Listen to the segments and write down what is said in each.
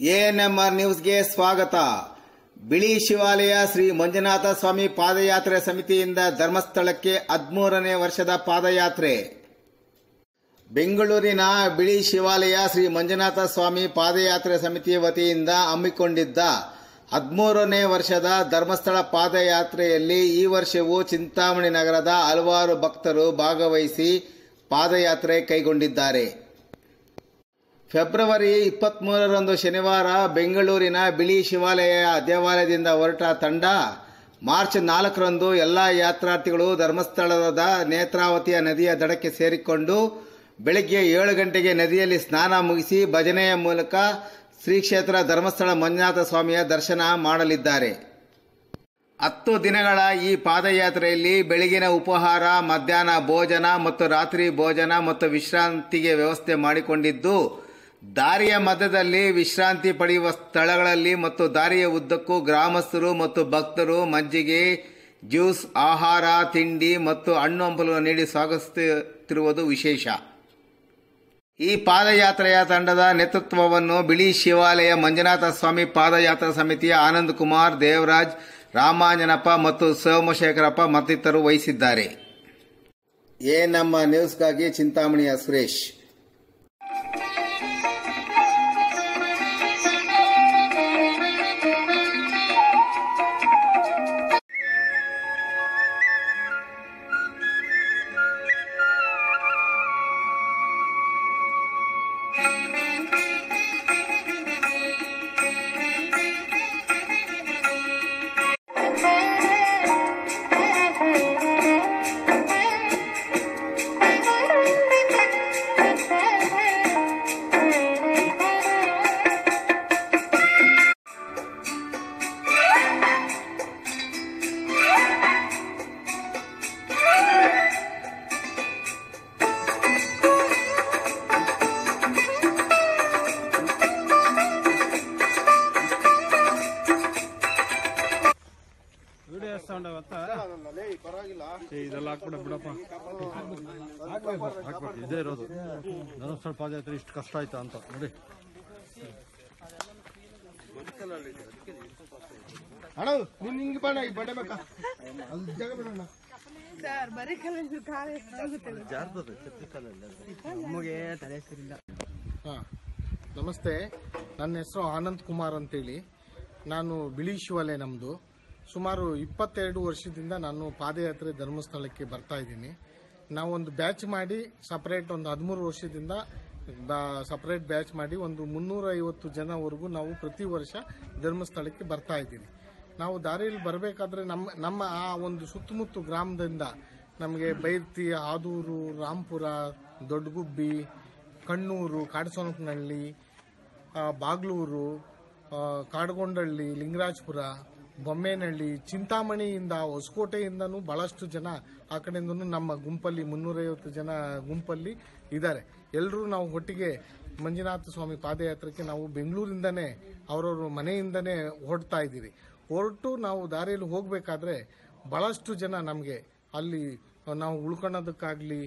ANMR ನ್ಯೂಸ್ಗೆ ಸ್ವಾಗತ. ಬಿಳಿ ಶಿವಾಲಯ ಶ್ರೀ ಮಂಜುನಾಥ ಸ್ವಾಮಿ ಪಾದಯಾತ್ರೆ ಸಮಿತಿಯಿಂದ ಧರ್ಮಸ್ಥಳಕ್ಕೆ ಹದಿಮೂರನೇ ವರ್ಷದ ಪಾದಯಾತ್ರೆ. ಬೆಂಗಳೂರಿನ ಬಿಳಿ ಶಿವಾಲಯ ಶ್ರೀ ಮಂಜುನಾಥ ಸ್ವಾಮಿ ಪಾದಯಾತ್ರೆ ಸಮಿತಿ ವತಿಯಿಂದ ಹಮ್ಮಿಕೊಂಡಿದ್ದ ಹದಿಮೂರನೇ ವರ್ಷದ ಧರ್ಮಸ್ಥಳ ಪಾದಯಾತ್ರೆಯಲ್ಲಿ ಈ ವರ್ಷವೂ ಚಿಂತಾಮಣಿ ನಗರದ ಹಲವಾರು ಭಕ್ತರು ಭಾಗವಹಿಸಿ ಪಾದಯಾತ್ರೆ ಕೈಗೊಂಡಿದ್ದಾರೆ. ಫೆಬ್ರವರಿ ಇಪ್ಪತ್ಮೂರರಂದು ಶನಿವಾರ ಬೆಂಗಳೂರಿನ ಬಿಳಿ ಶಿವಾಲಯ ದೇವಾಲಯದಿಂದ ಹೊರಟ ತಂಡ ಮಾರ್ಚ್ ನಾಲ್ಕರಂದು ಎಲ್ಲ ಯಾತ್ರಾರ್ಥಿಗಳು ಧರ್ಮಸ್ಥಳದ ನೇತ್ರಾವತಿಯ ನದಿಯ ದಡಕ್ಕೆ ಸೇರಿಕೊಂಡು ಬೆಳಗ್ಗೆ ಏಳು ಗಂಟೆಗೆ ನದಿಯಲ್ಲಿ ಸ್ನಾನ ಮುಗಿಸಿ ಭಜನೆಯ ಮೂಲಕ ಶ್ರೀ ಕ್ಷೇತ್ರ ಧರ್ಮಸ್ಥಳ ಮಂಜುನಾಥ ಸ್ವಾಮಿಯ ದರ್ಶನ ಮಾಡಲಿದ್ದಾರೆ. ಹತ್ತು ದಿನಗಳ ಈ ಪಾದಯಾತ್ರೆಯಲ್ಲಿ ಬೆಳಗಿನ ಉಪಹಾರ, ಮಧ್ಯಾಹ್ನ ಭೋಜನ ಮತ್ತು ರಾತ್ರಿ ಭೋಜನ ಮತ್ತು ವಿಶ್ರಾಂತಿಗೆ ವ್ಯವಸ್ಥೆ ಮಾಡಿಕೊಂಡಿದ್ದು ದಾರಿಯ ಮಧ್ಯದಲ್ಲಿ ವಿಶ್ರಾಂತಿ ಪಡೆಯುವ ಸ್ಥಳಗಳಲ್ಲಿ ಮತ್ತು ದಾರಿಯ ಉದ್ದಕ್ಕೂ ಗ್ರಾಮಸ್ಥರು ಮತ್ತು ಭಕ್ತರು ಮಜ್ಜಿಗೆ, ಜ್ಯೂಸ್, ಆಹಾರ, ತಿಂಡಿ ಮತ್ತು ಹಣ್ಣು ಹಂಪಲನ್ನು ನೀಡಿ ಸ್ವಾಗತಿಸುತ್ತಿರುವುದು ವಿಶೇಷ. ಈ ಪಾದಯಾತ್ರೆಯ ತಂಡದ ನೇತೃತ್ವವನ್ನು ಬಿಳಿ ಶಿವಾಲಯ, ಮಂಜುನಾಥ ಸ್ವಾಮಿ ಪಾದಯಾತ್ರಾ ಸಮಿತಿಯ ಆನಂದ್ ಕುಮಾರ್, ದೇವರಾಜ್, ರಾಮಾಂಜನಪ್ಪ ಮತ್ತು ಸೋಮಶೇಖರಪ್ಪ ಮತ್ತಿತರರು ವಹಿಸಿದ್ದಾರೆ. ಎ ನಮ್ಮ ನ್ಯೂಸ್ಗಾಗಿ ಚಿಂತಾಮಣಿಯ ಸುರೇಶ್. ಇದೆಲ್ಲ ಹಾಕ್ಬಿಡ ಬಿಡಪ್ಪ. ಹಾಕ್ಬೇಕು ಹಾಕ್ಬೇಕು. ಇದೇ ಇರೋದು. ಧರ್ಮಸ್ಥಳ ಪಾದಯಾತ್ರೆ ಇಷ್ಟು ಕಷ್ಟ ಆಯ್ತಾ ಅಂತ. ನೋಡಿ. ಅಣ್ಣ ನೀನ್ ಹಿಂಗೆ ಬಟ್ಟೆ ಬೇಕಾ? ಅಲ್ಲಿ ಜಾಗ ಬಿಡೋಣ. ನಮಸ್ತೆ. ನನ್ನ ಹೆಸರು ಆನಂದ್ ಕುಮಾರ್ ಅಂತೇಳಿ. ನಾನು ಬಿಳಿ ಶಿವಾಲಯ ನಮ್ಮದು ಸುಮಾರು ಇಪ್ಪತ್ತೆರಡು ವರ್ಷದಿಂದ ನಾನು ಪಾದಯಾತ್ರೆ ಧರ್ಮಸ್ಥಳಕ್ಕೆ ಬರ್ತಾ ಇದ್ದೀನಿ. ನಾವೊಂದು ಬ್ಯಾಚ್ ಮಾಡಿ ಸಪ್ರೇಟ್ ಒಂದು ಹದಿಮೂರು ವರ್ಷದಿಂದ ಸಪ್ರೇಟ್ ಬ್ಯಾಚ್ ಮಾಡಿ ಒಂದು ಮುನ್ನೂರ ಐವತ್ತು ಜನವರೆಗೂ ನಾವು ಪ್ರತಿ ವರ್ಷ ಧರ್ಮಸ್ಥಳಕ್ಕೆ ಬರ್ತಾ ಇದ್ದೀನಿ. ನಾವು ದಾರಿಯಲ್ಲಿ ಬರಬೇಕಾದ್ರೆ ನಮ್ಮ ನಮ್ಮ ಆ ಒಂದು ಸುತ್ತಮುತ್ತ ಗ್ರಾಮದಿಂದ ನಮಗೆ ಬೈರ್ತಿ, ಆದೂರು ರಾಂಪುರ ದೊಡ್ಡಗುಬ್ಬಿ, ಕಣ್ಣೂರು ಕಾಡಸೋನಕನಹಳ್ಳಿ ಬಾಗ್ಲೂರು ಕಾಡಗೊಂಡಳ್ಳಿ ಲಿಂಗರಾಜಪುರ ಬೊಮ್ಮೇನಹಳ್ಳಿ ಚಿಂತಾಮಣಿಯಿಂದ ಹೊಸಕೋಟೆಯಿಂದನೂ ಭಾಳಷ್ಟು ಜನ ಆ ಕಡೆಯಿಂದನೂ ನಮ್ಮ ಗುಂಪಲ್ಲಿ ಮುನ್ನೂರೈವತ್ತು ಜನ ಗುಂಪಲ್ಲಿ ಇದ್ದಾರೆ. ಎಲ್ಲರೂ ನಾವು ಒಟ್ಟಿಗೆ ಮಂಜುನಾಥ ಸ್ವಾಮಿ ಪಾದಯಾತ್ರೆಗೆ ನಾವು ಬೆಂಗಳೂರಿಂದನೇ ಅವರವ್ರ ಮನೆಯಿಂದನೇ ಹೊರಡ್ತಾ ಇದ್ದೀರಿ ಹೊರಟು ನಾವು ದಾರಿಯಲ್ಲಿ ಹೋಗಬೇಕಾದ್ರೆ ಭಾಳಷ್ಟು ಜನ ನಮಗೆ ಅಲ್ಲಿ ನಾವು ಉಳ್ಕೊಳ್ಳೋದಕ್ಕಾಗಲಿ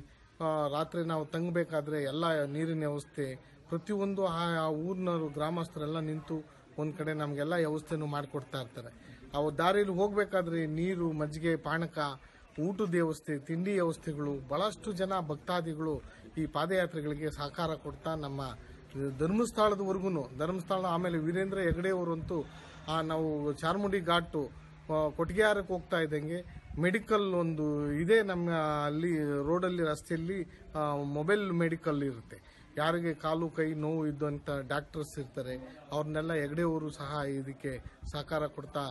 ರಾತ್ರಿ ನಾವು ತಂಗಬೇಕಾದ್ರೆ ಎಲ್ಲ ನೀರಿನ ವ್ಯವಸ್ಥೆ, ಪ್ರತಿಯೊಂದು ಆ ಊರಿನವರು, ಗ್ರಾಮಸ್ಥರೆಲ್ಲ ನಿಂತು ಒಂದು ಕಡೆ ನಮಗೆಲ್ಲ ವ್ಯವಸ್ಥೆನೂ ಮಾಡಿಕೊಡ್ತಾ ಇರ್ತಾರೆ. ಅವು ದಾರಿಯಲ್ಲಿ ಹೋಗಬೇಕಾದ್ರೆ ನೀರು, ಮಜ್ಜಿಗೆ, ಪಾನಕ, ಊಟದ ವ್ಯವಸ್ಥೆ, ತಿಂಡಿ ವ್ಯವಸ್ಥೆಗಳು, ಬಹಳಷ್ಟು ಜನ ಭಕ್ತಾದಿಗಳು ಈ ಪಾದಯಾತ್ರೆಗಳಿಗೆ ಸಹಕಾರ ಕೊಡ್ತಾ ನಮ್ಮ ಧರ್ಮಸ್ಥಳದವರೆಗೂ ಧರ್ಮಸ್ಥಳ ಆಮೇಲೆ ವೀರೇಂದ್ರ ಹೆಗಡೆಯವರಂತೂ ನಾವು ಚಾರ್ಮುಡಿ ಘಾಟು ಕೊಟ್ಗಿಯಾರಕ್ಕೆ ಹೋಗ್ತಾ ಇದ್ದಂಗೆ, ಮೆಡಿಕಲ್ ಒಂದು ಇದೆ ನಮ್ಮ ಅಲ್ಲಿ, ರೋಡಲ್ಲಿ, ರಸ್ತೆಯಲ್ಲಿ ಮೊಬೈಲ್ ಮೆಡಿಕಲ್ ಇರುತ್ತೆ. ಯಾರಿಗೆ ಕಾಲು ಕೈ ನೋವು ಇದ್ದಂಥ ಡಾಕ್ಟರ್ಸ್ ಇರ್ತಾರೆ ಅವ್ರನ್ನೆಲ್ಲ ಊರು ಸಹ ಇದಕ್ಕೆ ಸಹಕಾರ ಕೊಡ್ತಾ